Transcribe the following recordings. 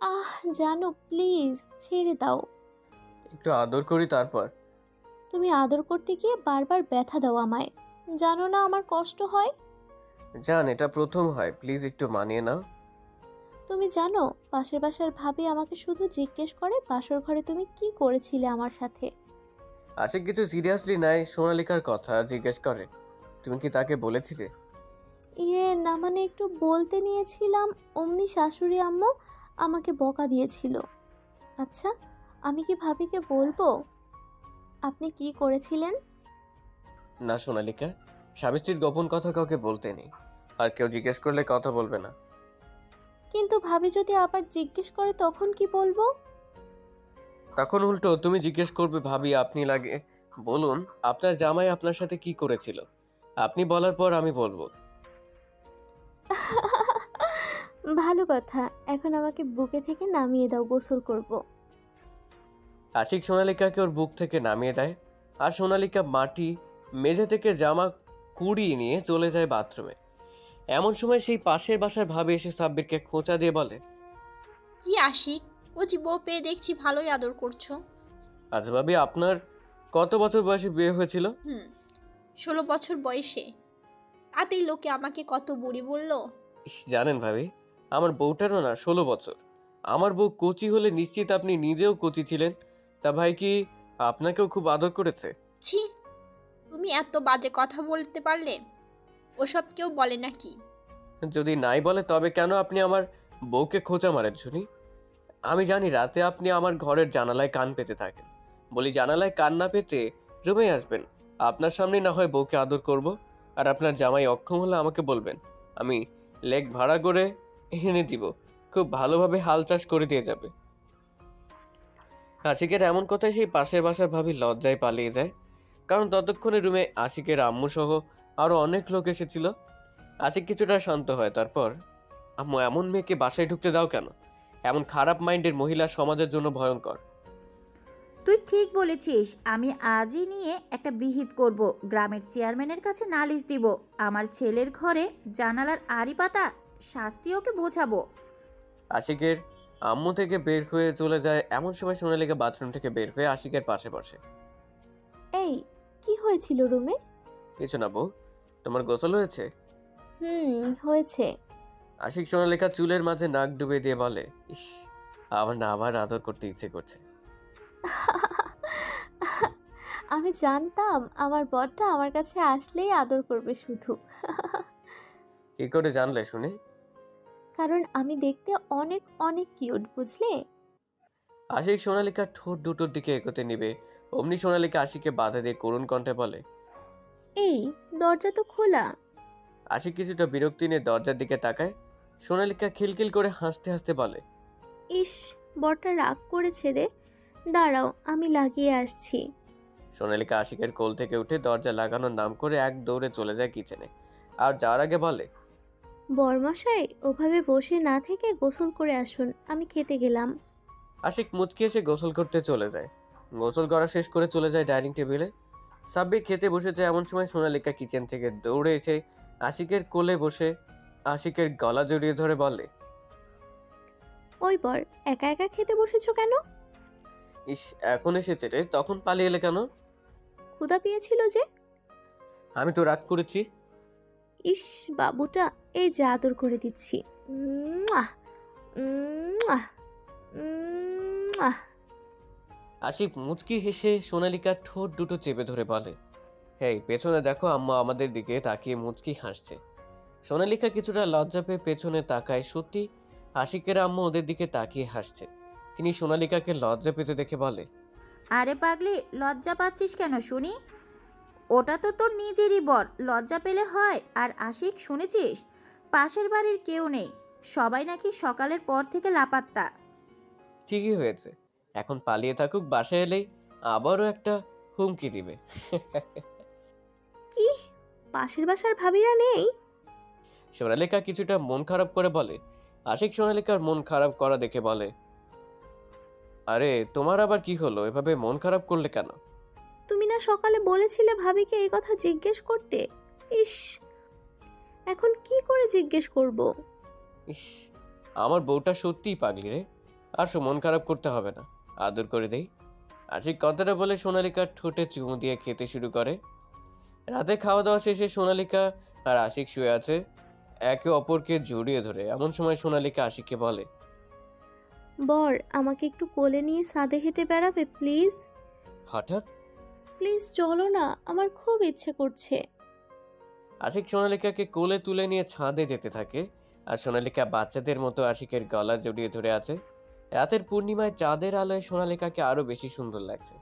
আহ জানো প্লিজ ছেড়ে দাও। একটু আদর করি তারপর। তুমি আদর করতে গিয়ে বারবার ব্যথা দাও আমায়। জানো না আমার কষ্ট হয়? জান এটা প্রথম হয়। প্লিজ একটু মানিয়ে নাও। তুমি জানো পাশের বাসার ভাবি আমাকে শুধু জিজ্ঞেস করে বাসর ঘরে তুমি কি করেছিলে আমার সাথে? আশিক কিছু সিরিয়াসলি নাই সোনালিকার কথা জিজ্ঞেস করে। তুমি কি তাকে বলেছিলে? ইয়ে না মানে একটু বলতে নিয়েছিলাম অমনি শাশুড়ি আম্মু আমাকে বকা দিয়েছিল। আচ্ছা আমি কি ভাবিকে বলব? আপনি কি করেছিলেন? না সোনালিকা স্বামী স্ত্রীর গোপন কথা কাউকে বলতে নেই। আর কেউ জিজ্ঞেস করলে কথা বলবে না। কিন্তু ভাবি যদি আবার জিজ্ঞেস করে তখন কি বলব? তখন উল্টো তুমি জিজ্ঞেস করবে ভাবি আপনি লাগে। বলুন আপনার জামাই আপনার সাথে কি করেছিল? আপনি বলার পর আমি বলব। ভালো কথা এখন আমাকে বুকে থেকে নামিয়ে দাও গোসল করব। আশিক সোনালিকাকে ওর বুক থেকে নামিয়ে দেয় আর সোনালিকা মাটি মেঝে থেকে জামা কুড়িয়ে নিয়ে চলে যায় বাথরুমে। এমন সময় সেই পাশের বাসার ভাবে এসে সাব্বিরকে খোঁচা দিয়ে বলে কি আশিক? কচি বউ পেয়ে দেখছি ভালোই আদর করছ। আচ্ছা ভাবি আপনার কত বছর বয়সে বিয়ে হয়েছিল? হুম ষোলো বছর বয়সে। তাতেই লোকে আমাকে কত বুড়ি বলল? ইস, জানেন ভাবি আমার বউটারও না ষোলো বছর। আমার বউ কচি হলে নিশ্চিত আপনি নিজেও কচি ছিলেন। তা ভাই কি আপনাকেও খুব আদর করেছে? ছি তুমি এত বাজে কথা বলতে পারলে ওসব কেউ বলে নাকি? যদি নাই বলে তবে কেন আপনি আমার বউকে খোঁচা মারেন শুনি? আমি জানি রাতে আপনি আমার ঘরের জানালায় কান পেতে থাকেন। বলি জানালায় কান না পেতে রুমে আসবেন। আপনার সামনে না হয় বউকে আদর করব। আর আপনার জামাই অক্ষম হলে আমাকে বলবেন আমি লেগ ভাড়া করে এনে দিব। খুব ভালোভাবে হাল চাষ করে দিয়ে যাবে। আশিকের এমন কথায় সেই পাশের বাসার ভাবি লজ্জায় পালিয়ে যায়। কারণ ততক্ষণে রুমে আশিকের আম্মু সহ আরও অনেক লোক এসেছিল। আশিক কিছুটা শান্ত হয়, তারপর, আম্মু, এমন মেয়েকে বাসায় ঢুকতে দাও কেন? এমন খারাপ মাইন্ডের মহিলা সমাজের জন্য ভয়ঙ্কর। তুই ঠিক বলেছিস, আমি আজই নিয়ে একটা বিহিত করব। গ্রামের চেয়ারম্যানের কাছে নালিশ দিব। আমার ছেলের ঘরে জানালার আড়ি পাতা শাস্তি ওকে বোঝাবো। আশিকের আম্মু থেকে বের হয়ে চলে যায় এমন সময় সোনালিকা বাথরুম থেকে বের হয়ে আশিকের পাশে বসে। এই কি হয়েছিল রুমে? কিছু না বউ তোমার গোসল হয়েছে? হুম হয়েছে। আশিক সোনালিকা চুলের মাঝে নাক ডুবে দিয়ে বলে ইস আমার না আবার আদর করতে ইচ্ছে করছে। আমি জানতাম আমার বরটা আমার কাছে আসলেই আদর করবে শুধু। কি করে জানলে শুনি? কারণ আমি দেখতে অনেক অনেক কিউট বুঝলে? আশিক সোনালিকার ঠোঁট দুটোর দিকে এগোতে নিবে। অমনি সোনালিকা আশিককে বাধা দিয়ে করুণ কণ্ঠে বলে এই দরজা তো খোলা। আশিক কিছুটা বিরক্তি নিয়ে দরজার দিকে তাকায়। সোনালিকা খিলখিল করে হাসতে হাসতে বলে ইস বরটা রাগ করেছে রে। দাঁড়াও আমি লাগিয়ে আসছি। সোনালিকা আশিকের কোল থেকে উঠে দরজা লাগানোর নাম করে এক দৌড়ে চলে যায় কিচেনে। আর যাওয়ার আগে বলে বরমশাই ওভাবে বসে না থেকে গোসল করে আসুন আমি খেতে গেলাম। আশিক মুচকি এসে গোসল করতে চলে যায়। গোসল করা শেষ করে চলে যায় ডাইনিং টেবিলে। সাব্বির খেতে বসেছে এমন সময় সোনালিকা কিচেন থেকে দৌড়ে এসে আশিকের কোলে বসে আশিকের গলা জড়িয়ে ধরে বলে ওই বর একা একা খেতে বসেছো কেন? ইস এখন এসেছে রে তখন পালিয়ে এলে কেন? ক্ষুধা পেয়েছিল যে? আমি তো রাগ করেছি ইস বাবুটা এই যে আদর করে দিচ্ছি। আশিক মুচকি হেসে সোনালিকার ঠোঁট দুটো চেপে ধরে বলে হেই পেছনে দেখো আম্মা আমাদের দিকে তাকিয়ে মুচকি হাসছে। সোনালিকা কিছুটা লজ্জা পেয়ে পেছনে তাকায় সত্যি আশিকের আম্মা ওদের দিকে তাকিয়ে হাসছে। তিনি সোনালিকাকে লজ্জা পেতে দেখে বলে আরে পাগলি লজ্জা পাচ্ছিস কেন শুনি? ওটা তো তোর নিজেরই বর লজ্জা পেলে হয়। আর আশিক শুনেছিস? পাশের বাড়ির কেউ নেই। সবাই নাকি সকালের পর থেকে লাপাত্তা। ঠিকই হয়েছে। এখন পালিয়ে থাকুক বাসায় এলেই আবারও একটা হুমকি দিবে। কি? পাশের বাসার ভাবিরা নেই? সোনালিকা কিছুটা মন খারাপ করে বলে। আশিক সোনালিকার মন খারাপ করা দেখে বলে আরে তোমার আবার কি হলো? এভাবে মন খারাপ করলে কেন? তুমি না সকালে বলেছিলে ভাবিকে এই কথা জিজ্ঞেস করতে? ইস এখন কি করে জিজ্ঞেস করব? ইস আমার বউটা সত্যিই পাগলি রে। আসো মন খারাপ করতে হবে না। আদর করে দেই। আশিক কথাটা বলে সোনালিকার ঠোঁটে চুমু দিয়ে খেতে শুরু করে। রাতে খাওয়া দাওয়া শেষে সোনালিকা আর আশিক শুয়ে আছে। একে অপরকে জড়িয়ে ধরে এমন সময় সোনালিকা আশিককে বলে বর আমাকে একটু কোলে নিয়ে সাদে হেঁটে বেড়াবে প্লিজ। হঠাৎ? প্লিজ চলো না আমার খুব ইচ্ছে করছে। আশিক সোনালিকাকে কোলে তুলে নিয়ে ছাদে যেতে থাকে আর সোনালিকা বাচ্চাদের মতো আশিকের গলা জড়িয়ে ধরে আছে। রাতের পূর্ণিমায় চাঁদের আলোয় সোনালিকাকে আরও বেশি সুন্দর লাগছে।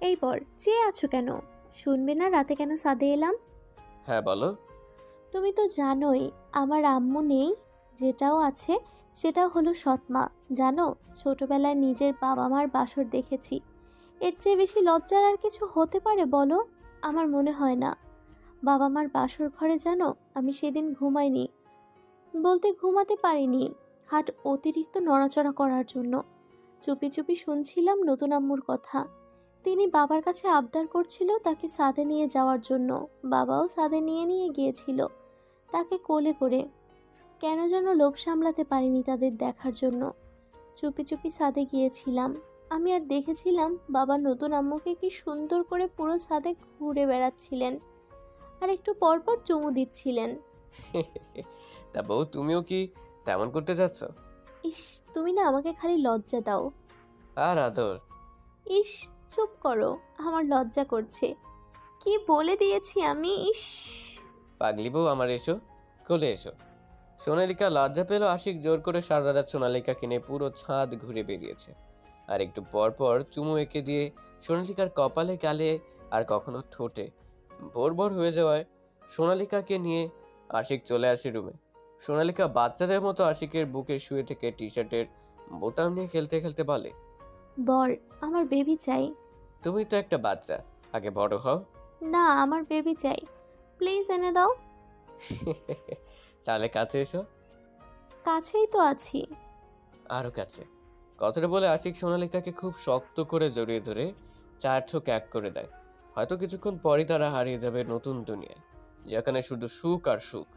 এই বর চেয়ে আছো কেন? শুনবে না রাতে কেন সাদে এলাম? হ্যাঁ বলো। তুমি তো জানোই আমার আম্মু নেই যেটাও আছে সেটাও হলো সৎমা জানো ছোটবেলায় নিজের বাবা মার বাসর দেখেছি। এর চেয়ে বেশি লজ্জার আর কিছু হতে পারে বলো? আমার মনে হয় না। বাবা মার বাসর ঘরে জানো, আমি সেদিন ঘুমাইনি। বলতে ঘুমাতে পারিনি। হাট অতিরিক্ত নড়াচড়া করার জন্য। চুপি চুপি শুনছিলাম নতুন আম্মুর কথা। তিনি বাবার কাছে আবদার করছিল তাকে সাদে নিয়ে যাওয়ার জন্য। বাবাও সাদে নিয়ে নিয়ে গিয়েছিল তাকে কোলে করে। কেন যেন লোভ সামলাতে পারিনি তাদের দেখার জন্য। চুপি চুপি সাদে গিয়েছিলাম। আমি আর দেখেছিলাম বাবা নতুন আম্মুকে কি সুন্দর করে পুরো সাদে ঘুরে বেড়াচ্ছিলেন আর একটু পরপর চুমু দিচ্ছিলেন। তা বউ তুমিও কি তেমন করতে যাচ্ছ? ইস তুমি না আমাকে খালি লজ্জা দাও। আর আদর। ইস চুপ করো আমার লজ্জা করছে। কি বলে দিয়েছি আমি? ইস। পাগলি বউ আমার এসো কোলে এসো। সোনালিকা লজ্জা পেল আশিক জোর করে সারা রাত সোনালিকা কিনে পুরো ছাদ ঘুরে বেরিয়েছে আর একটু পর পর চুমু এঁকে দিয়ে সোনালিকার কপালে গালে আর কখনো ঠোঁটে। ভোর ভোর হয়ে যাওয়ায় সোনালিকাকে নিয়ে আশিক চলে আসে রুমে। সোনালিকা বাচ্চাদের মতো আশিকের বুকে শুয়ে থেকে টি শার্টের বোতাম নিয়ে খেলতে খেলতে বলে বর আমার বেবি চাই। তুমি তো একটা বাচ্চা আগে বড় হও। না আমার বেবি চাই। প্লিজ এনে দাও। তাহলে কাছে এসো। কাছেই তো আছি। আরও কাছে। কথাটা বলে আশিক সোনালিকাকে খুব শক্ত করে জড়িয়ে ধরে চার ঠোক এক করে দেয়। হয়তো কিছুক্ষণ পরই তারা হারিয়ে যাবে নতুন দুনিয়ায়, যেখানে শুধু সুখ আর সুখ।